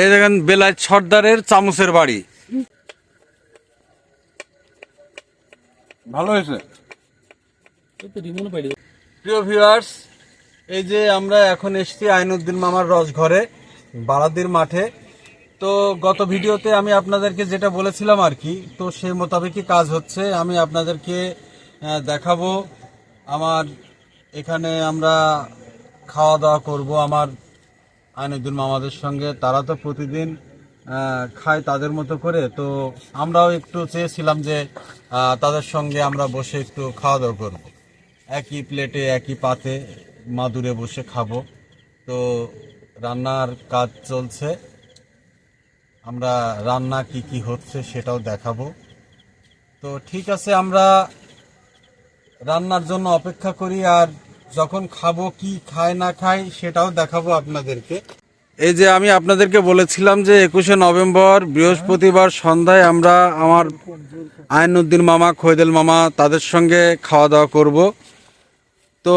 এই দেখেন বেলায় সর্দারের চামচের বাড়ি। ভালো হয়েছে? প্রিয় ভিউয়ার্স এই যে আমরা এখন এসেছি আইনুদ্দিন মামার রসঘরে বারাদির মাঠে। তো গত ভিডিওতে আমি আপনাদেরকে যেটা বলেছিলাম আর কি, তো সেই মোতাবেকই কাজ হচ্ছে। আমি আপনাদেরকে দেখাবো। আমার এখানে আমরা খাওয়া দাওয়া করব, আমার আইনুদ্দিন মামাদের সঙ্গে। তারা তো প্রতিদিন খায় তাদের মতো করে। তো আমরাও একটু চেয়েছিলাম যে তাদের সঙ্গে আমরা বসে একটু খাওয়া দাওয়া করব। একই প্লেটে, একই পাতে মাদুরে বসে খাব। তো রান্নার কাজ চলছে। আমরা রান্না কি কি হচ্ছে সেটাও দেখাবো। তো ঠিক আছে, আমরা রান্নার জন্য অপেক্ষা করি আর যখন খাব, কি খায়, না খায়, সেটাও দেখাবো আপনাদেরকে। এই যে আমি আপনাদেরকে বলেছিলাম যে একুশে নভেম্বর, বৃহস্পতিবার সন্ধ্যায় আমরা আমার আইনুদ্দিন মামা খৈদেল মামা তাদের সঙ্গে খাওয়া দাওয়া করব। তো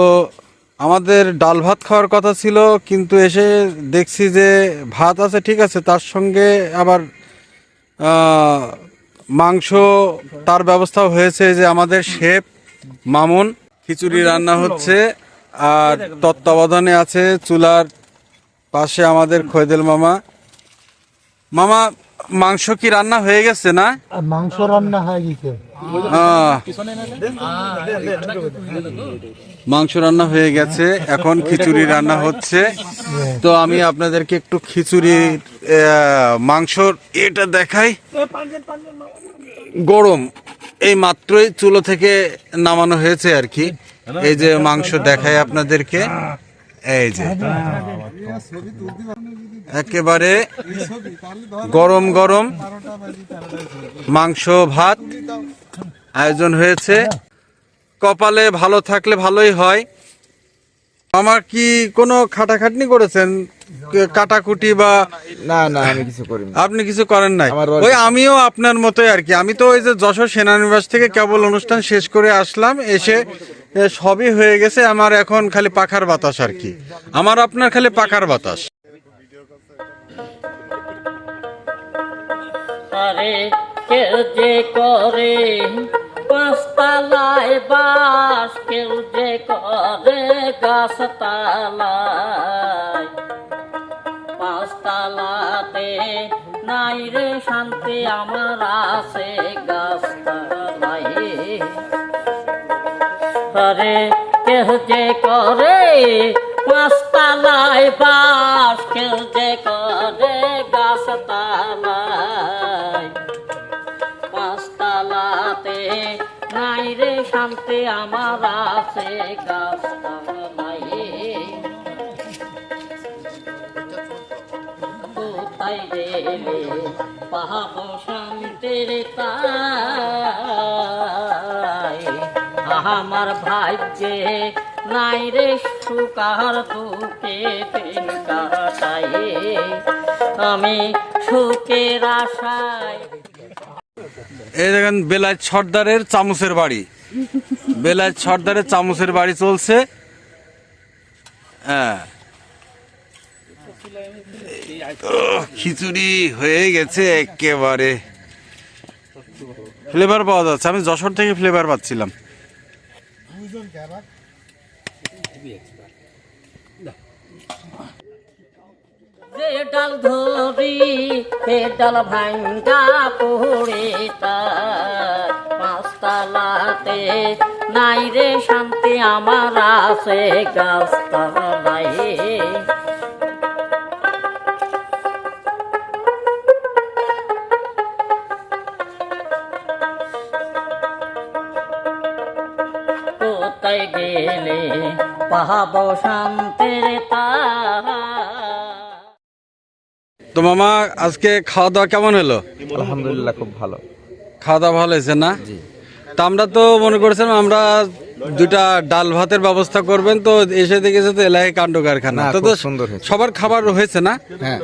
আমাদের ডাল ভাত খাওয়ার কথা ছিল, কিন্তু এসে দেখছি যে ভাত আছে, ঠিক আছে, তার সঙ্গে আবার মাংস, তার ব্যবস্থা হয়েছে যে আমাদের শেফ মামুন খিচুড়ি রান্না হচ্ছে আর তত্ত্বাবধানে আছে চুলার পাশে আমাদের খয়েদেল মামা। মামা মাংস কি রান্না হয়ে গেছে না? মাংস রান্না হয়ে গেছে। মাংস রান্না হয়ে গেছে, এখন খিচুড়ি রান্না হচ্ছে। তো আমি আপনাদেরকে একটু খিচুড়ির মাংসর এটা দেখাই। গরম, এই মাত্রই চুলো থেকে নামানো হয়েছে আর কি। এই যে মাংস দেখাই আপনাদেরকে। এই যে। একেবারে গরম গরম মাংস ভাত। আয়োজন হয়েছে। কপালে ভালো থাকলে ভালোই হয়। আমার কি কোনো খাটাখাটনি করেছেন? কাটাকুটি বা না না আমি কিছু করিনি। আপনি কিছু করেন নাই? ওই আমিও আপনার মতোই আর কি। আমি তো ওই যে যশোর সেনানিবাস থেকে কেবল অনুষ্ঠান শেষ করে আসলাম এসে সবই হয়ে গেছে। আমার এখন খালি পাখার বাতাস আর কি। আমার আপনার খালি পাখার বাতাস। আরে কেউ যে করে পাঁচতলায় বাস, কেউ যে করে গাছতলায়। পাঁচতলাতে নাই রে শান্তি, আমার আছে গাছতলায়। আরে কেউ যে করে পাঁচতলায় বাস, কেউ যে করে গাছতলায়। শান্তি আমার আছে আমার ভাগ্যে নাই রে সুকার কাটাই। আমি সুখের আশায় এই দেখেন বেলায় সর্দারের চামচের বাড়ি। বেলায় সর্দারের চামচের বাড়ি চলছে। হ্যাঁ। খিচুড়ি হয়ে গেছে একেবারে। ফ্লেভার পাওয়া যাচ্ছে। আমি যশোর থেকে ফ্লেভার পাচ্ছিলাম। ডাল ধরি ডাল ভাঙ্গা পড়ে পাঁচতলাতে নাই রে শান্তি আমার আছে গাছতলায়। কোথায় গেলে পাহাব শান্তির তার তো মামা আজকে খাওয়া দাওয়া কেমন হলো? আলহামদুলিল্লাহ খুব ভালো। খাওয়া দাওয়া ভালো হয়েছে না? তা আমরা তো মনে করছিলাম আমরা দুটা ডাল ভাতের ব্যবস্থা করবেন তো এসে দেখেছে তো এলাকায় কাণ্ড কারখানা। তো সুন্দর সবার খাবার হয়েছে না? হ্যাঁ।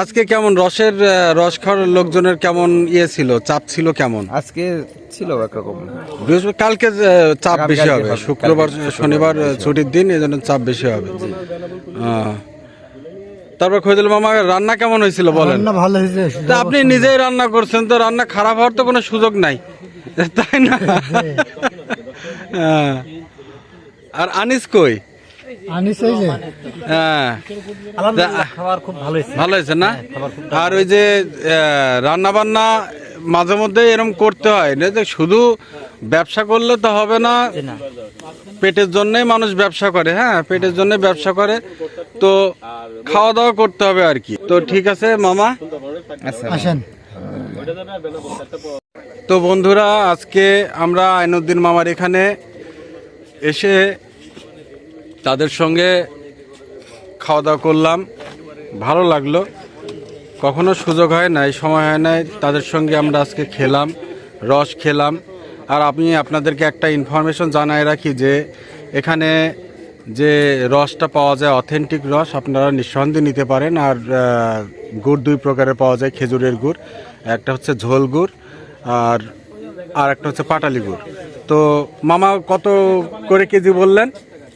আজকে কেমন রসের রস খাওয়ার লোকজনের কেমন ইয়ে ছিল? চাপ ছিল কেমন? আজকে ছিল একরকম। কালকে চাপ বেশি হবে। শুক্রবার শনিবার ছুটির দিন এই জন্য চাপ বেশি হবে। আহ। তারপর খৈদুল মামা রান্না কেমন হয়েছিল বলেন? ভালো হয়েছে তা আপনি নিজেই রান্না করছেন তো রান্না খারাপ হওয়ার তো কোনো সুযোগ নাই। তাই না হ্যাঁ। আর আনিস কই? আনিস এই যে। হ্যাঁ। খাবার খুব ভালো হয়েছে। ভালো হয়েছে না? আর ওই যে রান্না বান্না মাঝে মধ্যে এরকম করতে হয়। না যে শুধু ব্যবসা করলে তো হবে না পেটের জন্যই মানুষ ব্যবসা করে হ্যাঁ পেটের জন্য ব্যবসা করে। তো খাওয়া দাওয়া করতে হবে আর কি। তো ঠিক আছে মামা? আসেন। তো বন্ধুরা, আজকে আমরা আইনুদ্দিন মামার এখানে এসে তাদের সঙ্গে খাওয়া দাওয়া করলাম। ভালো লাগল। কখনো সুযোগ হয় নাই, সময় হয় নাই, তাদের সঙ্গে আমরা আজকে খেলাম, রস খেলাম। আর আমি আপনাদেরকে একটা ইনফরমেশন জানাই রাখি যে, এখানে যে রসটা পাওয়া যায় অথেন্টিক রস, আপনারা নিঃসন্দেহে নিতে পারেন। আর গুড় দুই প্রকারের পাওয়া যায়, খেজুরের গুড়। একটা হচ্ছে ঝোল গুড় আর আর একটা হচ্ছে পাটালি গুড় তো মামা কত করে কেজি বললেন?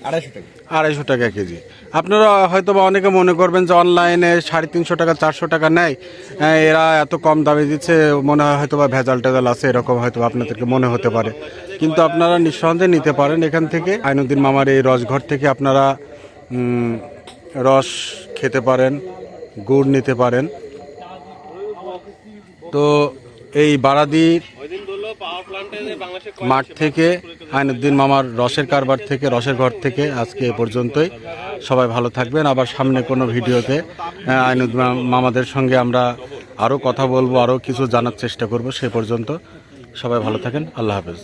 আড়াইশো টাকা। আড়াইশো টাকা কেজি। আপনারা হয়তো বা অনেকে মনে করবেন যে অনলাইনে সাড়ে তিনশো টাকা চারশো টাকা নেয়। হ্যাঁ, এরা এত কম দামে দিচ্ছে মনে হয় হয়তো বা ভেজাল টেজাল আছে এরকম হয়তো আপনাদেরকে মনে হতে পারে। কিন্তু আপনারা নিঃসন্দেহে নিতে পারেন এখান থেকে। আইনুদ্দিন মামার এই রসঘর থেকে আপনারা রস খেতে পারেন গুড় নিতে পারেন। তো এই বারাদির মাঠ থেকে আইনুদ্দিন মামার রসের কারবার থেকে, রসের ঘর থেকে আজকে এ পর্যন্তই। সবাই ভালো থাকবেন। আবার সামনে কোনো ভিডিওতে আইনুদ্দিন মামাদের সঙ্গে আমরা আরও কথা বলব আরও কিছু জানার চেষ্টা করব সে পর্যন্ত। সবাই ভালো থাকেন। আল্লাহ হাফেজ।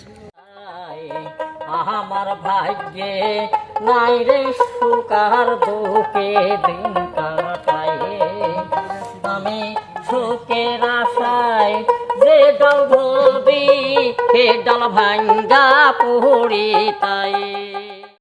আমার ভাগ্যে নাই রে সুকার দুঃখে দিন কাটায়। আমি সুখের আশায় যে ডাল ধরি হে ডাল ভাঙ্গা পড়ি তাই।